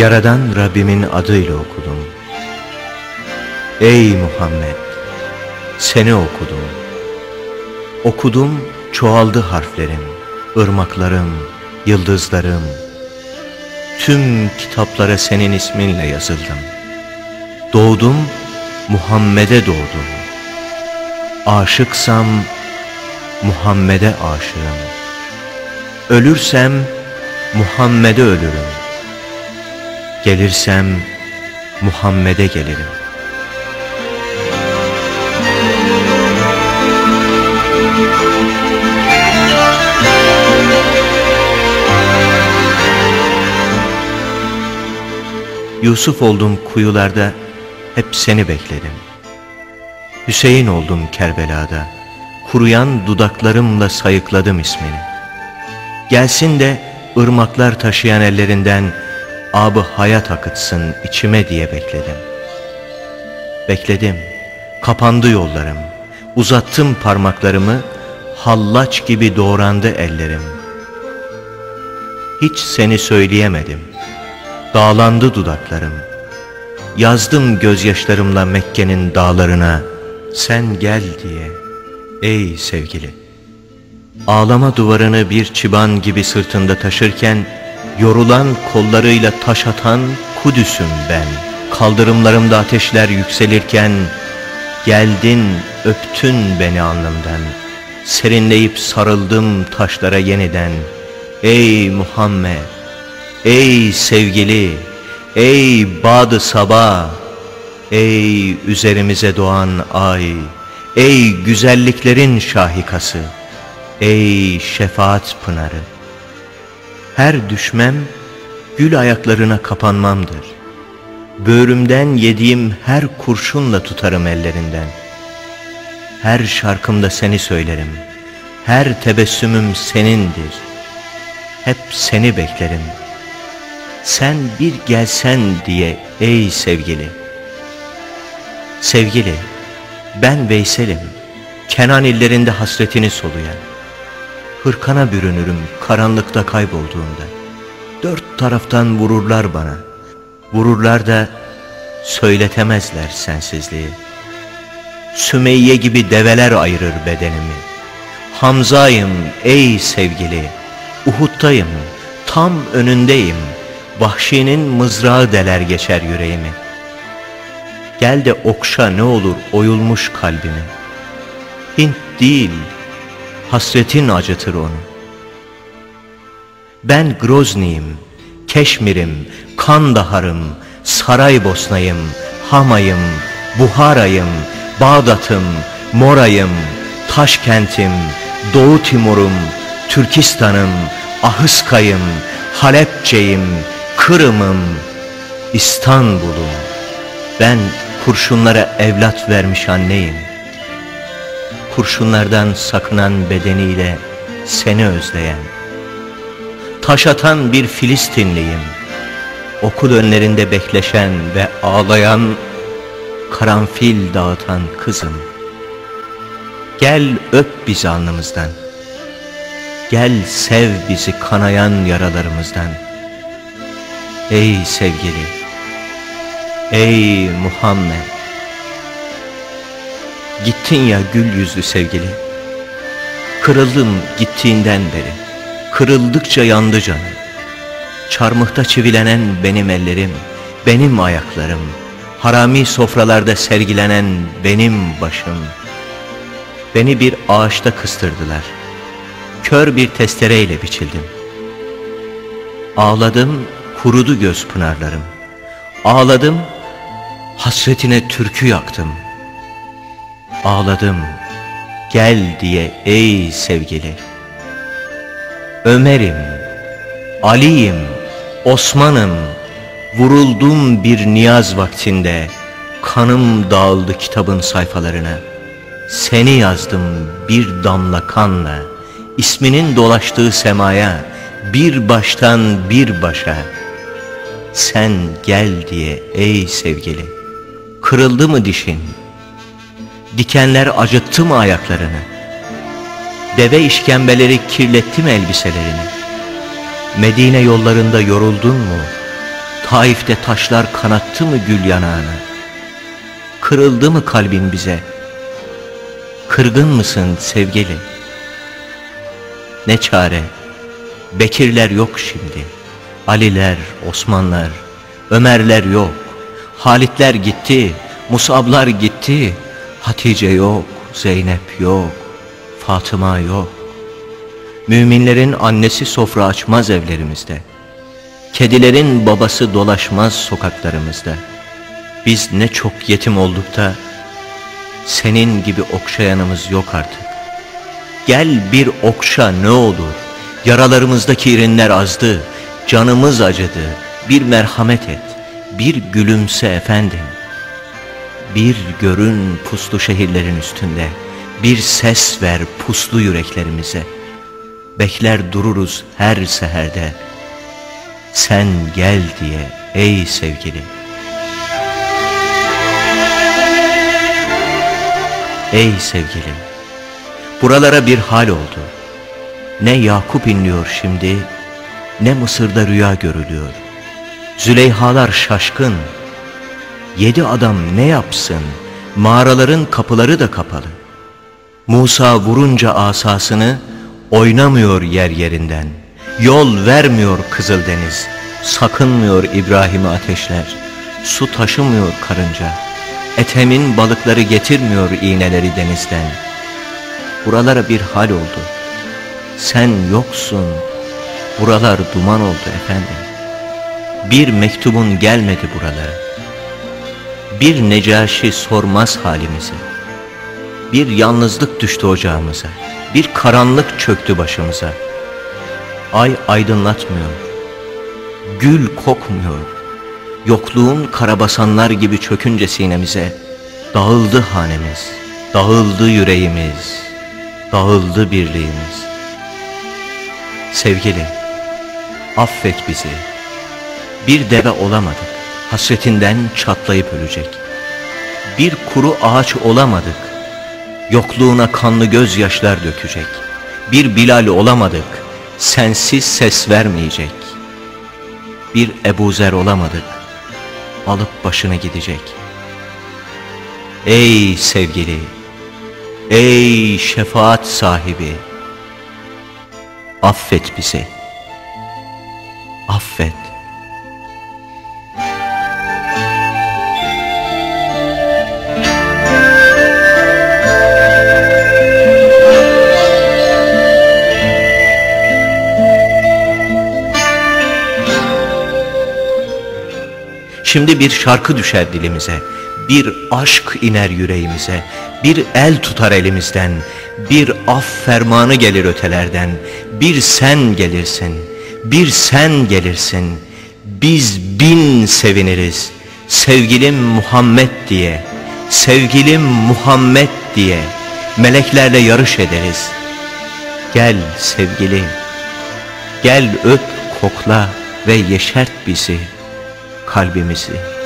Yaradan Rabbimin adıyla okudum. Ey Muhammed! Seni okudum. Okudum, çoğaldı harflerim, ırmaklarım, yıldızlarım. Tüm kitaplara senin isminle yazıldım. Doğdum, Muhammed'e doğdum. Aşıksam, Muhammed'e aşığım. Ölürsem, Muhammed'e ölürüm. Gelirsem, Muhammed'e gelirim. Yusuf oldum kuyularda, hep seni bekledim. Hüseyin oldum Kerbela'da, kuruyan dudaklarımla sayıkladım ismini. Gelsin de ırmaklar taşıyan ellerinden abı hayat akıtsın içime diye bekledim. Bekledim, kapandı yollarım, uzattım parmaklarımı, hallaç gibi doğrandı ellerim. Hiç seni söyleyemedim, dağlandı dudaklarım. Yazdım gözyaşlarımla Mekke'nin dağlarına, sen gel diye, ey sevgili. Ağlama duvarını bir çıban gibi sırtında taşırken, Yorulan kollarıyla taş atan Kudüs'üm ben. Kaldırımlarımda ateşler yükselirken, Geldin öptün beni alnımdan. Serinleyip sarıldım taşlara yeniden. Ey Muhammed, ey sevgili, ey badı sabah, ey üzerimize doğan ay, ey güzelliklerin şahikası, ey şefaat pınarı. Her düşmem gül ayaklarına kapanmamdır. Böğrümden yediğim her kurşunla tutarım ellerinden. Her şarkımda seni söylerim. Her tebessümüm senindir. Hep seni beklerim. Sen bir gelsen diye ey sevgili. Sevgili, ben Veysel'im. Kenan illerinde hasretini soluyan. Hırkana bürünürüm karanlıkta kaybolduğumda. Dört taraftan vururlar bana. Vururlar da söyletemezler sensizliği. Sümeyye gibi develer ayırır bedenimi. Hamza'yım ey sevgili. Uhud'dayım, tam önündeyim. Vahşinin mızrağı deler geçer yüreğimi. Gel de okşa ne olur oyulmuş kalbimi. Hint değil, hasretin acıtır onu. Ben Grozny'im, Keşmir'im, Kandahar'ım, Saraybosna'yım, Hama'yım, Buhara'yım, Bağdat'ım, Mora'yım, Taşkent'im, Doğu Timur'um, Türkistan'ım, Ahıska'yım, Halepçe'yim, Kırım'ım, İstanbul'um. Ben kurşunlara evlat vermiş anneyim kurşunlardan sakınan bedeniyle seni özleyen, taş atan bir Filistinliyim, okul önlerinde bekleşen ve ağlayan, karanfil dağıtan kızım. Gel öp bizi alnımızdan, gel sev bizi kanayan yaralarımızdan. Ey sevgili, ey Muhammed, Gittin ya gül yüzlü sevgili. Kırıldım gittiğinden beri. Kırıldıkça yandı canım. Çarmıhta çivilenen benim ellerim Benim ayaklarım. Harami sofralarda sergilenen benim başım. Beni bir ağaçta kıstırdılar. Kör bir testereyle biçildim. Ağladım kurudu göz pınarlarım. Ağladım hasretine türkü yaktım.'' Ağladım. Gel diye ey sevgili. Ömer'im, Ali'yim, Osman'ım Vuruldum bir niyaz vaktinde Kanım dağıldı kitabın sayfalarına. Seni yazdım bir damla kanla isminin dolaştığı semaya Bir baştan bir başa. Sen gel diye ey sevgili Kırıldı mı dişin Dikenler acıttı mı ayaklarını? Deve işkembeleri kirletti mi elbiselerini? Medine yollarında yoruldun mu? Taif'te taşlar kanattı mı gül yanağını? Kırıldı mı kalbin bize? Kırgın mısın sevgili? Ne çare? Bekirler yok şimdi. Aliler, Osmanlar, Ömerler yok. Halitler gitti, Musablar gitti. Hatice yok, Zeynep yok, Fatıma yok. Müminlerin annesi sofra açmaz evlerimizde. Kedilerin babası dolaşmaz sokaklarımızda. Biz ne çok yetim olduk da senin gibi okşayanımız yok artık. Gel bir okşa ne olur. Yaralarımızdaki irinler azdı. Canımız acıdı. Bir merhamet et. Bir gülümse efendim. Bir görün puslu şehirlerin üstünde. Bir ses ver puslu yüreklerimize. Bekler dururuz her seherde. Sen gel diye ey sevgili. Ey sevgilim, buralara bir hal oldu. Ne Yakup inliyor şimdi, ne Mısır'da rüya görülüyor. Züleyhalar şaşkın. Yedi adam ne yapsın, mağaraların kapıları da kapalı. Musa vurunca asasını, oynamıyor yer yerinden. Yol vermiyor Kızıldeniz, sakınmıyor İbrahim'i ateşler. Su taşımıyor karınca. Etemin balıkları getirmiyor iğneleri denizden. Buralara bir hal oldu. Sen yoksun. Buralar duman oldu efendim. Bir mektubun gelmedi buralara. Bir necaşi sormaz halimizi. Bir yalnızlık düştü ocağımıza. Bir karanlık çöktü başımıza. Ay aydınlatmıyor. Gül kokmuyor Yokluğun karabasanlar gibi çökünce sinemize Dağıldı hanemiz, dağıldı yüreğimiz, dağıldı birliğimiz Sevgili, affet bizi Bir deve olamadık, hasretinden çatlayıp ölecek. Bir kuru ağaç olamadık, yokluğuna kanlı gözyaşlar dökecek. Bir Bilal olamadık, sensiz ses vermeyecek. Bir Ebu Zer olamadık, alıp başına gidecek. Ey sevgili, ey şefaat sahibi, affet bizi, affet. Şimdi bir şarkı düşer dilimize, bir aşk iner yüreğimize, bir el tutar elimizden, bir af fermanı gelir ötelerden, bir sen gelirsin, bir sen gelirsin, biz bin seviniriz, sevgilim Muhammed diye, sevgilim Muhammed diye, meleklerle yarış ederiz. Gel sevgilim, gel öp kokla ve yeşert bizi.'' Kalbimizi